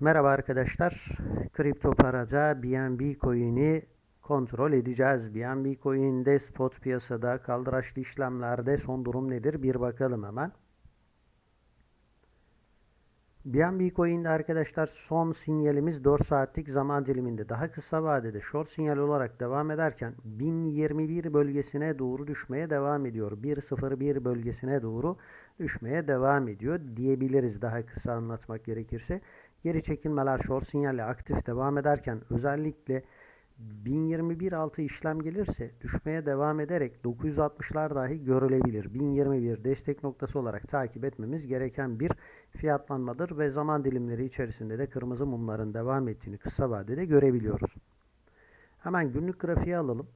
Merhaba arkadaşlar. Kripto parada BNB coin'i kontrol edeceğiz. BNB coin'de spot piyasada kaldıraçlı işlemlerde son durum nedir? Bir bakalım hemen. BNB coin'de arkadaşlar son sinyalimiz 4 saatlik zaman diliminde daha kısa vadede short sinyal olarak devam ederken 1021 bölgesine doğru düşmeye devam ediyor. 101 bölgesine doğru düşmeye devam ediyor diyebiliriz daha kısa anlatmak gerekirse. Geri çekilmeler short sinyalle aktif devam ederken özellikle 1021 altı işlem gelirse düşmeye devam ederek 960'lar dahi görülebilir. 1021 destek noktası olarak takip etmemiz gereken bir fiyatlanmadır ve zaman dilimleri içerisinde de kırmızı mumların devam ettiğini kısa vadede görebiliyoruz. Hemen günlük grafiği alalım.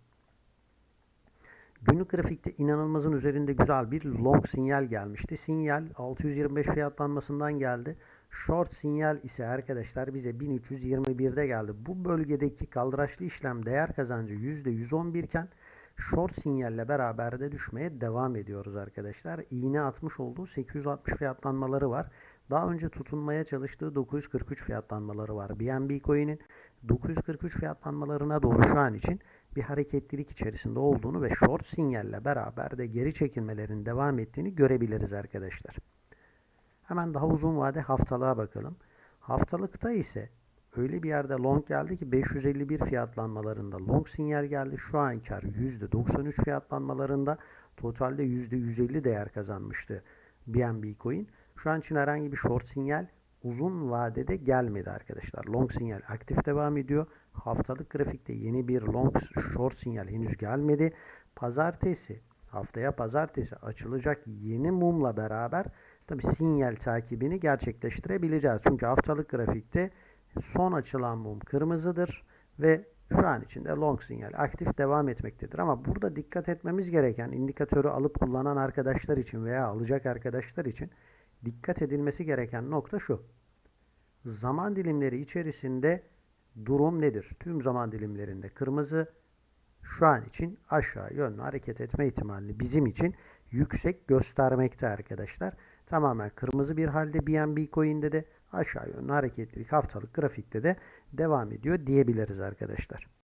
Günlük grafikte inanılmazın üzerinde güzel bir long sinyal gelmişti. Sinyal 625 fiyatlanmasından geldi. Short sinyal ise arkadaşlar bize 1321'de geldi. Bu bölgedeki kaldıraçlı işlem değer kazancı %111 iken short sinyalle beraber de düşmeye devam ediyoruz arkadaşlar. İğne atmış olduğu 860 fiyatlanmaları var. Daha önce tutunmaya çalıştığı 943 fiyatlanmaları var. BNB coin'in 943 fiyatlanmalarına doğru şu an için bir hareketlilik içerisinde olduğunu ve short sinyalle beraber de geri çekilmelerin devam ettiğini görebiliriz arkadaşlar. Hemen daha uzun vade haftalığa bakalım. Haftalıkta ise öyle bir yerde long geldi ki 551 fiyatlanmalarında long sinyal geldi. Şu an kar %93 fiyatlanmalarında totalde %150 değer kazanmıştı BNB coin. Şu an için herhangi bir short sinyal uzun vadede gelmedi arkadaşlar. Long sinyal aktif devam ediyor. Haftalık grafikte yeni bir long short sinyal henüz gelmedi. Pazartesi haftaya pazartesi açılacak yeni mumla beraber tabi sinyal takibini gerçekleştirebileceğiz. Çünkü haftalık grafikte son açılan mum kırmızıdır ve şu an içinde long sinyal aktif devam etmektedir. Ama burada dikkat etmemiz gereken indikatörü alıp kullanan arkadaşlar için veya alacak arkadaşlar için dikkat edilmesi gereken nokta şu. Zaman dilimleri içerisinde durum nedir? Tüm zaman dilimlerinde kırmızı şu an için aşağı yönlü hareket etme ihtimalini bizim için yüksek göstermekte arkadaşlar. Tamamen kırmızı bir halde BNB coin'de de aşağı yönlü hareketlilik haftalık grafikte de devam ediyor diyebiliriz arkadaşlar.